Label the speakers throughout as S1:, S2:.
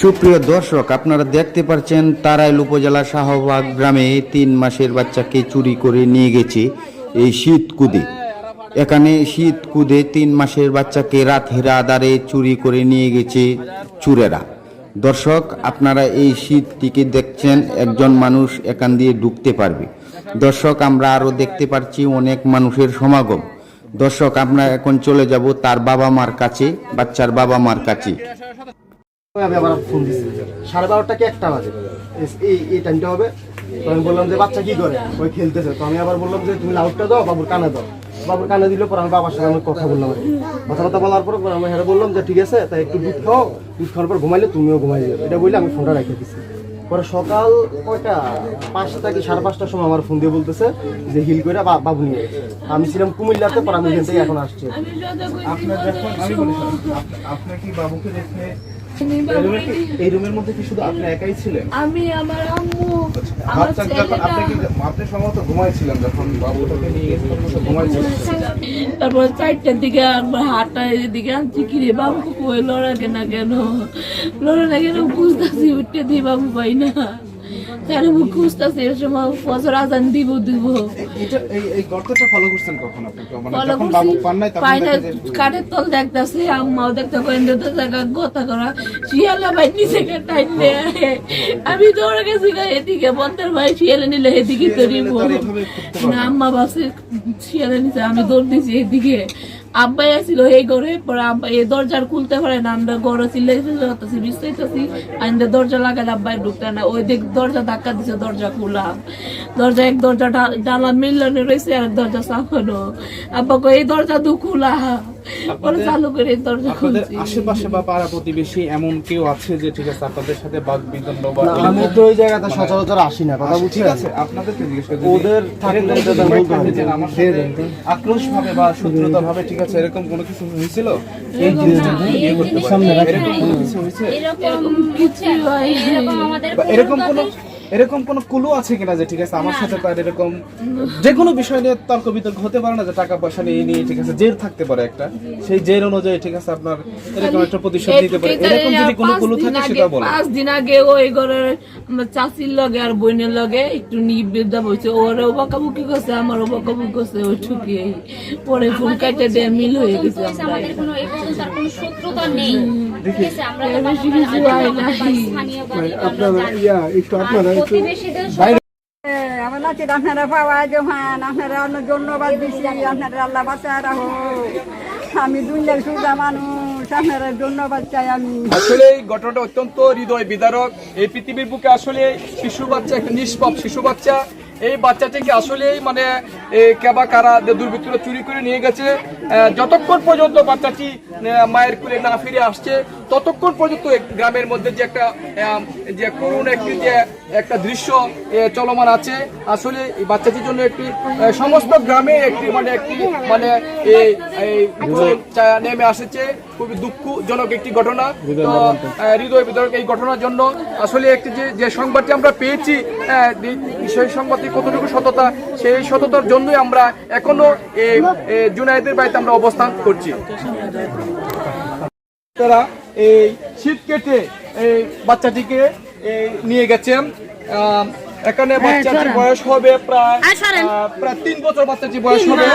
S1: সুপ্রিয় দর্শক, আপনারা দেখতে পাচ্ছেন তারাইল উপজেলা শাহবাগ গ্রামে তিন মাসের বাচ্চাকে চুরি করে নিয়ে গেছে এই শীত কুদে। এখানে শীত কুদে তিন মাসের বাচ্চাকে রাতের আধারে চুরি করে নিয়ে গেছে চুরেরা। দর্শক, আপনারা এই শীতটিকে দেখছেন, একজন মানুষ এখান দিয়ে ঢুকতে পারবে। দর্শক, আমরা আরও দেখতে পাচ্ছি অনেক মানুষের সমাগম। দর্শক, আমরা এখন চলে যাব তার বাবা মার কাছে, বাচ্চার বাবা মার কাছে।
S2: আমি আবার ফোন দিচ্ছি সাড়ে বারোটা কি একটা বাজে? এই এই টাইমটা হবে। তো আমি বললাম যে বাচ্চা কি করে? ওই খেলতেছে। তো আমি আবার বললাম যে তুমি লাউটটা দাও বাবুর কানে দাও। বাবুর কানে দিলে পর আমি বাবার সাথে আমি কথা বললাম আর কি। কথাবার্তা বলার পর আমি হেরে বললাম যে ঠিক আছে তাই একটু দুধ খাও। দুধ খাওয়ার পর ঘুমাইলে তুমিও ঘুমাই যাবে। এটা বলে আমি ফোনটা রেখে দিচ্ছি পরে সকাল কয়টা? পাঁচটা কি সাড়ে পাঁচটার সময় আমার ফোন দিয়ে বলতেছে যে হিল করে বাবু নিয়ে আমি ছিলাম কুমিল্লাতে পর আমি এখান থেকে এখন আসছি।
S3: আপনার কি বাবুকে রেখে এই রুমে কি- এই রুমের মধ্যে কি শুধু আপনি একাই ছিলেন?
S4: আমি আমার আম্মু আমার
S3: বাচ্চা যখন আপনি কি
S4: ছেলেটা
S3: আপনি সম্ভবত ঘুমাইছিলেন যখন বাবুটাকে নিয়ে গেছে তখন তো ঘুমাইছিলেন
S4: তারপর চারটার দিকে একবার হাটটা এদিকে আনছি কি রে বাবু কই লড়াকে না কেন? লড়া না কেন বুঝতেছি উঠতে দিই বাবু পাই না। তার মুখ খুঁজতেছি এর সময় ফসর আজান দিব দিব
S3: এটা এই এই গর্তটা ফলো করছেন কখন আপনি মানে যখন বাবু পান নাই তখন
S4: পাই না
S3: দেখে যে-
S4: কাঠের তল দেখতেছি আম্মাও দেখতে জায়গা গতা করা শিয়ালা ভাই নিচে টাইট আমি দৌড়ে গেছি এদিকে বন্ধের ভাই শিয়ালে নিলে এদিকে
S3: তারা
S4: না আম্মা বাসে শিয়ালে নিচে আমি দৌড় দিছি এদিকে আব্বাই আসিল এই ঘরে পরে আব্বা এই দরজার খুলতে পারে না, আমরা ঘরে চিল্লাইতেছি বিস্তাইতেছি আইন্দে দরজা লাগালে আব্বাই ঢুকতে না। ওই দিক দরজা ধাক্কা দিছে, দরজা খোলা দরজা এক দরজা ডালা মিলানো রয়েছে আর দরজা সাফানো। আব্বা কই এই দরজা দু খোলা।
S3: আপনাদের আশেপাশে বা পাড়া প্রতিবেশী এমন কেউ আছে যে ঠিক আছে আপনাদের সাথে বাদ বিদণ্ড বা
S2: আমি তো ওই জায়গাটা সচরাচর আসি না কথা বুঝছি
S3: ঠিক আছে
S2: ওদের
S3: আমার সাথে আক্রোশ ভাবে বা শত্রুতা ভাবে ঠিক আছে এরকম কোনো কিছু হয়েছিল? এই জিনিসটা এরকম কোনো কিছু হয়েছে?
S4: এরকম
S3: কোন এরকম কোন কুলু আছে কিনা যে ঠিক আছে আমার সাথে তার এরকম যে কোনো বিষয় নিয়ে তর্ক বিতর্ক হতে পারে না যে টাকা পয়সা নিয়ে নিয়ে ঠিক আছে জের থাকতে পারে একটা। সেই জের অনুযায়ী ঠিক আছে আপনার এরকম একটা প্রতিশোধ দিতে পারে। এরকম যদি কোনো কুলু থাকে সেটা বলো।
S4: পাঁচ দিন আগে ওই ঘরের আমার চাচির লগে আর বোনের লগে একটু নিবেদা বইছে। ওর বকাবুকি করছে আমার বকাবুকি করছে ওই ঠুকি। পরে ফুল কাটে দিয়ে মিল হয়ে গেছে
S5: আমাদের কোনো এই পর্যন্ত আর কোনো শত্রুতা নেই। ঠিক আছে আমরা তো
S4: বেশি কিছু হয় নাই।
S5: স্থানীয় আমার
S6: আপনারা পাওয়া জোহান আপনারা অন্য ধন্যবাদ দিছি আপনারা আল্লাহ বাঁচা রাখো। আমি দুনিয়ার সুদা মানুষ আপনারা ধন্যবাদ চাই আমি।
S7: আসলে এই ঘটনাটা অত্যন্ত হৃদয় বিদারক। এই পৃথিবীর বুকে আসলে শিশু বাচ্চা একটা নিষ্পাপ শিশু বাচ্চা। এই বাচ্চাটিকে আসলেই মানে কেবা কারা দুর্বৃত্তরা চুরি করে নিয়ে গেছে যতক্ষণ পর্যন্ত বাচ্চাটি মায়ের কুলে না ফিরে আসছে, ততক্ষণ পর্যন্ত গ্রামের মধ্যে যে একটা যে করুণ একটি, যে একটা দৃশ্য চলমান আছে। আসলে এই বাচ্চাটির জন্য একটি সমস্ত গ্রামে একটি মানে একটি মানে এই নেমে আসছে। খুবই দুঃখজনক একটি ঘটনা। হৃদয় বিতরক এই ঘটনার জন্য আসলে একটি যে যে সংবাদটি আমরা পেয়েছি সেই সংবাদটি কতটুকু সততা, সেই সততার জন্যই আমরা এখনও এই জুনায়েদের বাড়িতে আমরা অবস্থান করছি। তারা এই শীত কেটে এই বাচ্চাটিকে নিয়ে গেছেন। এখানে বাচ্চাটির বয়স হবে প্রায় আহ, প্রায় তিন বছর বাচ্চাটির বয়স হবে।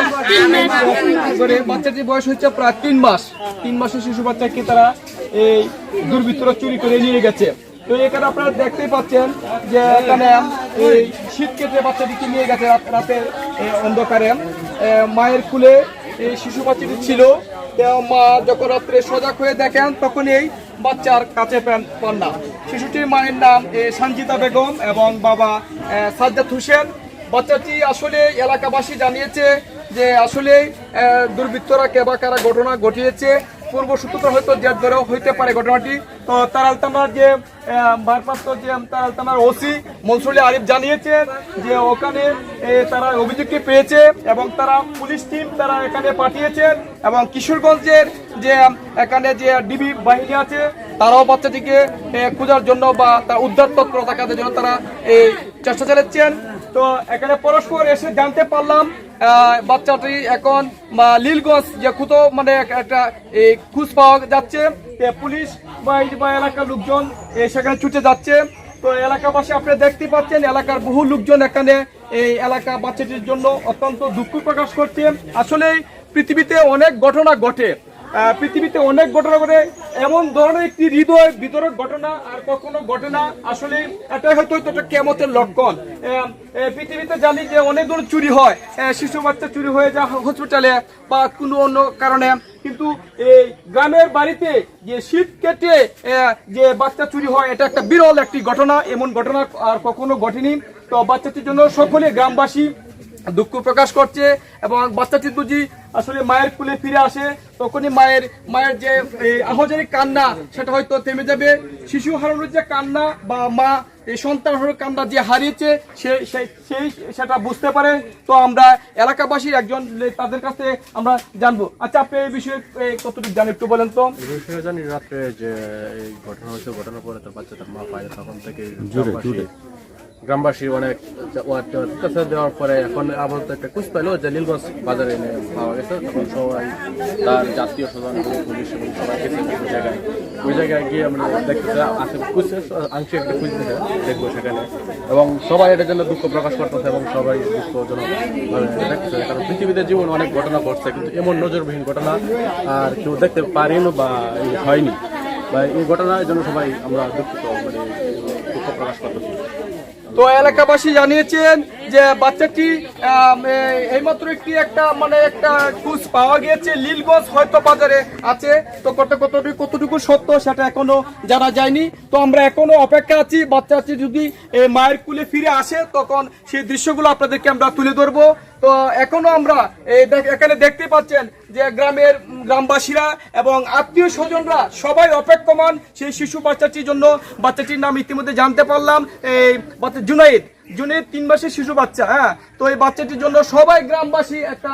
S7: করে? বাচ্চাটির বয়স হচ্ছে প্রায় তিন মাস। তিন মাসের শিশু বাচ্চাকে তারা এই দুর্বৃত্তরা চুরি করে নিয়ে গেছে। তো এখানে আপনারা দেখতেই পাচ্ছেন যে এখানে এই শীত কেটে বাচ্চাটিকে নিয়ে গেছে রাত- রাতের অন্ধকারে। মায়ের কুলে এই শিশু বাচ্চাটি ছিল। মা যখন রাত্রে সজাগ হয়ে দেখেন তখন এই বাচ্চার কাছে পান না। শিশুটির মায়ের নাম সঞ্জিতা বেগম এবং বাবা সাজ্জাদ হোসেন। বাচ্চাটি আসলে এলাকাবাসী জানিয়েছে যে আসলে দুর্বৃত্তরা কেবা কারা ঘটনা ঘটিয়েছে। পূর্ব সূত্র হয়তো জেদ ধরেও হইতে পারে ঘটনাটি। তো তারাল থানার যে ভারপ্রাপ্ত যে, তারাল থানার ওসি মনসুলি আরিফ জানিয়েছেন যে ওখানে তারা অভিযোগটি পেয়েছে এবং তারা পুলিশ টিম তারা এখানে পাঠিয়েছেন এবং কিশোরগঞ্জের যে, এখানে যে ডিবি বাহিনী আছে, তারাও বাচ্চাটিকে খোঁজার জন্য বা তার উদ্ধার তৎপরতা কাজের জন্য তারা এই চেষ্টা চালাচ্ছেন। তো এখানে পরস্পর এসে জানতে পারলাম বাচ্চাটি এখন লীলগঞ্জ যে কোথাও মানে একটা এই, খুঁজ পাওয়া যাচ্ছে। পুলিশ বা এলাকার লোকজন সেখানে ছুটে যাচ্ছে। তো এলাকাবাসী আপনি দেখতে পাচ্ছেন এলাকার বহু লোকজন এখানে এই এলাকা বাচ্চাটির জন্য অত্যন্ত দুঃখ প্রকাশ করছে। আসলে পৃথিবীতে অনেক ঘটনা ঘটে। পৃথিবীতে অনেক ঘটনা ঘটে। এমন ধরনের একটি হৃদয় বিতরক ঘটনা আর কখনো ঘটনা আসলে এটা হয়তো একটা কেমতের লক্ষণ। পৃথিবীতে জানি যে অনেক ধরনের চুরি হয়। শিশু বাচ্চা চুরি হয়ে যায় হসপিটালে বা কোনো অন্য কারণে। কিন্তু এই গ্রামের বাড়িতে যে শীত কেটে যে বাচ্চা চুরি হয়, এটা একটা বিরল একটি ঘটনা। এমন ঘটনা আর কখনো ঘটেনি। তো বাচ্চাটির জন্য সকলে গ্রামবাসী দুঃখ প্রকাশ করছে এবং বাচ্চাটি বুঝি আসলে মায়ের কুলে ফিরে আসে তখনই মায়ের মায়ের যে আহজারি কান্না সেটা হয়তো থেমে যাবে। শিশু হারানোর যে কান্না বা মা এই সন্তান হারানোর কান্না যে হারিয়েছে সে সেই সেটা বুঝতে পারে। তো আমরা এলাকাবাসীর একজন লে- তাদের কাছে আমরা জানব। আচ্ছা আপনি এই বিষয়ে কতটুকু জানেন একটু বলেন তো।
S8: জানি রাত্রে যে ঘটনা হয়েছে ঘটনার পরে তার বাচ্চা তার মা পায় তখন থেকে গ্রামবাসী অনেক দেওয়ার পরে এখন আপাতত একটা কুচ পাইলো যে নীলগঞ্জ বাজারে এনে পাওয়া গেছে। তখন সবাই তার জাতীয় স্বজন, পুলিশ এবং সবাই গেছে ওই জায়গায় ওই জায়গায় গিয়ে আমরা দেখতেছে আছে কুচে আংশিক একটা কুচ দিতে দেখব সেখানে। এবং সবাই এটার জন্য দুঃখ প্রকাশ করতেছে এবং সবাই দুঃখজনক দেখতেছে, কারণ পৃথিবীতে জীবন অনেক ঘটনা ঘটছে, কিন্তু এমন নজরবিহীন ঘটনা আর কেউ দেখতে পারেনি বা হয়নি। বা এই ঘটনার জন্য সবাই আমরা দুঃখিত মানে দুঃখ প্রকাশ করতেছি।
S7: তো এলাকাবাসী জানিয়েছেন যে বাচ্চাটি এইমাত্র একটি একটা মানে একটা খুঁজ পাওয়া গিয়েছে। লীলগঞ্জ হয়তো বাজারে আছে। তো কত কতটুকু কতটুকু সত্য সেটা এখনও জানা যায়নি। তো আমরা এখনও অপেক্ষা আছি। বাচ্চাটি যদি মায়ের কুলে ফিরে আসে, তখন সেই দৃশ্যগুলো আপনাদেরকে আমরা তুলে ধরবো। তো এখনও আমরা এখানে দেখতে পাচ্ছেন যে গ্রামের গ্রামবাসীরা এবং আত্মীয় স্বজনরা সবাই অপেক্ষমান সেই শিশু বাচ্চাটির জন্য, বাচ্চাটির নাম ইতিমধ্যে জানতে পারলাম, এই জুনাইদ। জুনাইদ তিন মাসের শিশু বাচ্চা হ্যাঁ? তো এই বাচ্চাটির জন্য সবাই গ্রামবাসী একটা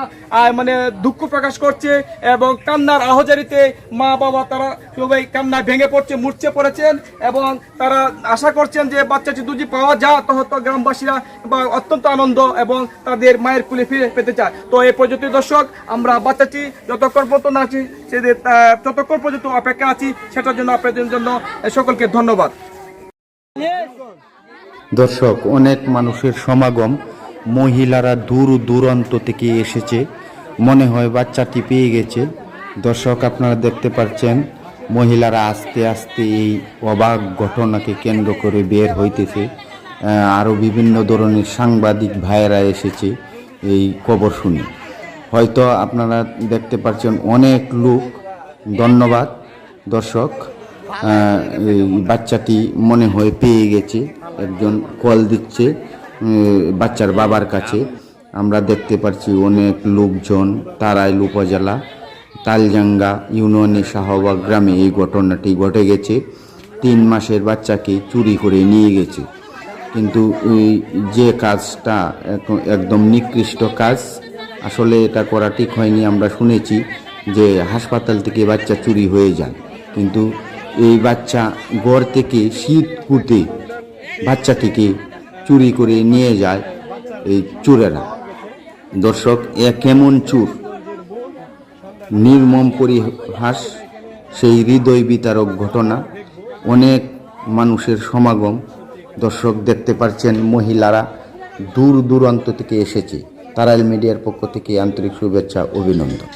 S7: মানে দুঃখ প্রকাশ করছে এবং কান্নার আহজারিতে মা বাবা তারা সবাই কান্নায় ভেঙে পড়ছে মূর্ছে পড়েছেন এবং তারা আশা করছেন যে বাচ্চাটি যদি পাওয়া যায় তো গ্রামবাসীরা বা অত্যন্ত আনন্দ এবং তাদের মায়ের কুলে ফিরে পেতে চায়। তো এই পর্যন্ত দর্শক আমরা বাচ্চাটি যতক্ষণ পর্যন্ত না আছি আহ, ততক্ষণ পর্যন্ত অপেক্ষা আছি সেটার জন্য আপনাদের জন্য সকলকে ধন্যবাদ।
S1: দর্শক, অনেক মানুষের সমাগম মহিলারা দূর দূরান্ত থেকে এসেছে। মনে হয় বাচ্চাটি পেয়ে গেছে। দর্শক, আপনারা দেখতে পাচ্ছেন, মহিলারা আস্তে আস্তে এই অবাক ঘটনাকে কেন্দ্র করে বের হইতেছে। আরও বিভিন্ন ধরনের সাংবাদিক ভাইয়েরা এসেছে এই খবর শুনে। হয়তো আপনারা দেখতে পাচ্ছেন অনেক লোক। ধন্যবাদ, দর্শক। বাচ্চাটি মনে হয় পেয়ে গেছে, একজন কল দিচ্ছে বাচ্চার বাবার কাছে। আমরা দেখতে পাচ্ছি অনেক লোকজন তারাইল উপজেলা তালজাঙ্গা ইউনিয়নে শাহবাগ গ্রামে এই ঘটনাটি ঘটে গেছে। তিন মাসের বাচ্চাকে চুরি করে নিয়ে গেছে। কিন্তু যে কাজটা একদম নিকৃষ্ট কাজ, আসলে এটা করা ঠিক হয়নি। আমরা শুনেছি যে হাসপাতাল থেকে বাচ্চা চুরি হয়ে যায়। কিন্তু এই বাচ্চা গড় থেকে শীত কুটে বাচ্চাটিকে চুরি করে নিয়ে যায় এই চোরেরা। দর্শক, এ কেমন চুর? নির্মম পরিহাস, সেই হৃদয় বিতারক ঘটনা। অনেক মানুষের সমাগম। দর্শক, দেখতে পাচ্ছেন মহিলারা দূর দূরান্ত থেকে এসেছে। তারাইল মিডিয়ার পক্ষ থেকে আন্তরিক শুভেচ্ছা, অভিনন্দন।